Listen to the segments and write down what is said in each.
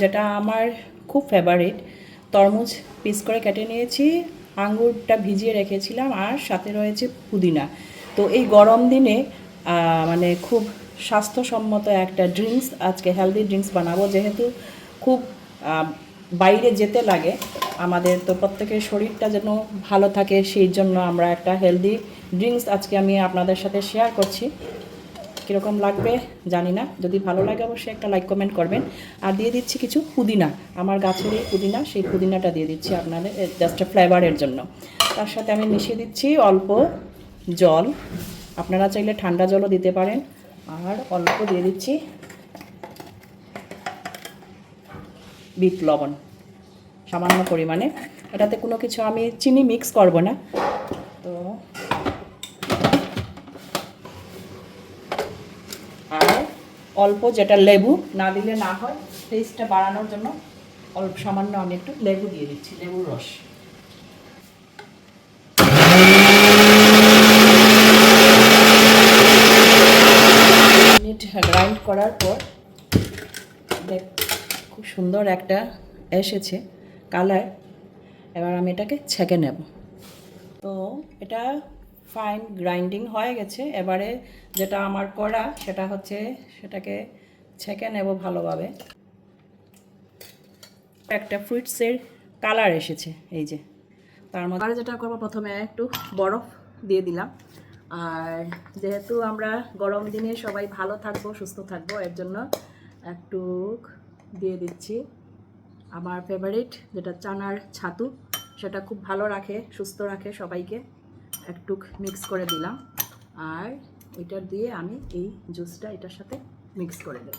যেটা আমার খুব ফেভারিট তরমুজ পিস করে কেটে নিয়েছি আঙুরটা ভিজিয়ে রেখেছিলাম, আর সাথে রয়েছে পুদিনা। তো এই গরম দিনে মানে খুব স্বাস্থ্যসম্মত একটা ড্রিঙ্কস আজকে হেলদি ড্রিঙ্কস বানাবো। যেহেতু খুব বাইরে যেতে লাগে, আমাদের তো প্রত্যেকের শরীরটা যেন ভালো থাকে, সেই জন্য আমরা একটা হেলদি ড্রিঙ্কস আজকে আমি আপনাদের সাথে শেয়ার করছি। কীরকম লাগবে জানি না। যদি ভালো লাগে অবশ্যই একটা লাইক কমেন্ট করবেন। আর দিয়ে দিচ্ছি কিছু পুদিনা। আমার গাছের এই পুদিনা, সেই পুদিনাটা দিয়ে দিচ্ছি আপনাদের জাস্ট ফ্লেভারের জন্য। তার সাথে আমি মিশিয়ে দিচ্ছি অল্প জল। আপনারা চাইলে ঠান্ডা জলও দিতে পারেন। আর অল্প দিয়ে দিচ্ছি বিট লবণ, সামান্য পরিমাণে। এটাতে কোনো কিছু আমি চিনি মিক্স করব না। তো অল্প যেটা লেবু না দিলে না হয় টেস্টটা বাড়ানোর জন্য অল্প সামান্য আমি একটু লেবু দিয়ে দিচ্ছি, লেবুর রস। মিনিট গ্রাইন্ড করার পর দেখ, খুব সুন্দর একটা এসেছে কালার এবার আমি এটাকে ছেঁকে নেব। তো এটা ফাইন গ্রাইন্ডিং হয়ে গেছে। এবারে যেটা আমার করা, সেটা হচ্ছে সেটাকে ছেঁকে নেব ভালোভাবে। একটা ফ্রুটসের কালার এসেছে, এই যে। তার মধ্যে যেটা করব, প্রথমে একটু বরফ দিয়ে দিলাম। আর যেহেতু আমরা গরম দিনে সবাই ভালো থাকব, সুস্থ থাকব, এর জন্য একটু দিয়ে দিচ্ছি। আমার ফেভারিট যেটা চানার ছাতু, সেটা খুব ভালো রাখে, সুস্থ রাখে সবাইকে। একটু মিক্স করে দিলাম। আর এটা দিয়ে আমি এই জুসটা এটার সাথে মিক্স করে দেব।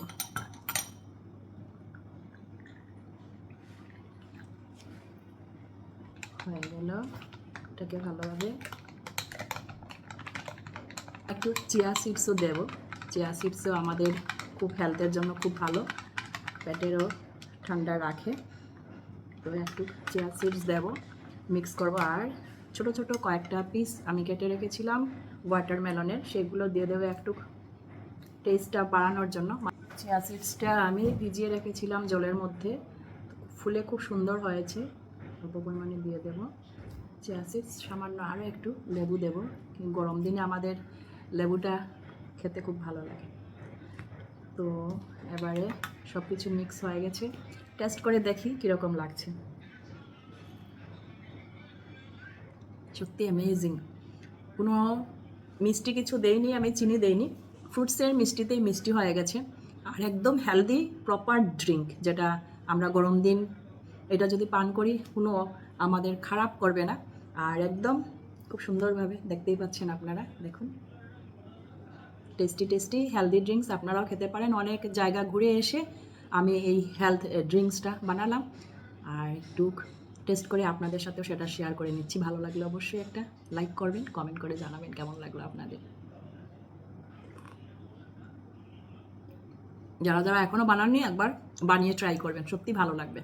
হয়ে গেল। এটাকে ভালোভাবে একটু চিয়া সিডসও দেব। চিয়া সিডসও আমাদের খুব হেলথের জন্য খুব ভালো। পেটেরও ঠান্ডা রাখে। তো একটু চিয়া সিডস দেব মিক্স করব। আর ছোট ছোট কয়েকটা পিস আমি কেটে রেখেছিলাম ওয়াটারমেলনের সেগুলো দিয়ে দেবো একটু টেস্টটা বাড়ানোর জন্য। চিয়া সিডসটা আমি ভিজিয়ে রেখেছিলাম জলের মধ্যে, ফুলে খুব সুন্দর হয়েছে। অল্প পরিমাণে দিয়ে দেব। চিয়া সিডস সামান্য আরও একটু লেবু দেব গরম দিনে আমাদের লেবুটা খেতে খুব ভালো লাগে। তো এবারে সব কিছু মিক্স হয়ে গেছে। টেস্ট করে দেখি কীরকম লাগছে। সত্যি অ্যামেজিং কোনো মিষ্টি কিছু দেইনি, আমি চিনি দেইনি। ফ্রুটসের মিষ্টিতেই মিষ্টি হয়ে গেছে। আর একদম হেলদি প্রপার ড্রিঙ্ক যেটা আমরা গরম দিন এটা যদি পান করি, কোনো আমাদের খারাপ করবে না। আর একদম খুব সুন্দরভাবে দেখতেই পাচ্ছেন আপনারা, দেখুন। টেস্টি টেস্টি হেলদি ড্রিঙ্কস আপনারাও খেতে পারেন। অনেক জায়গা ঘুরে এসে আমি এই হেলথ ড্রিঙ্কসটা বানালাম। আর একটু টেস্ট করে আপনাদের সাথেও সেটা শেয়ার করে নিচ্ছি। ভালো লাগলে অবশ্যই একটা লাইক করবেন কমেন্ট করে জানাবেন কেমন লাগল আপনাদের। যারা যারা এখনও বানাননি, একবার বানিয়ে ট্রাই করবেন, সত্যি ভালো লাগবে।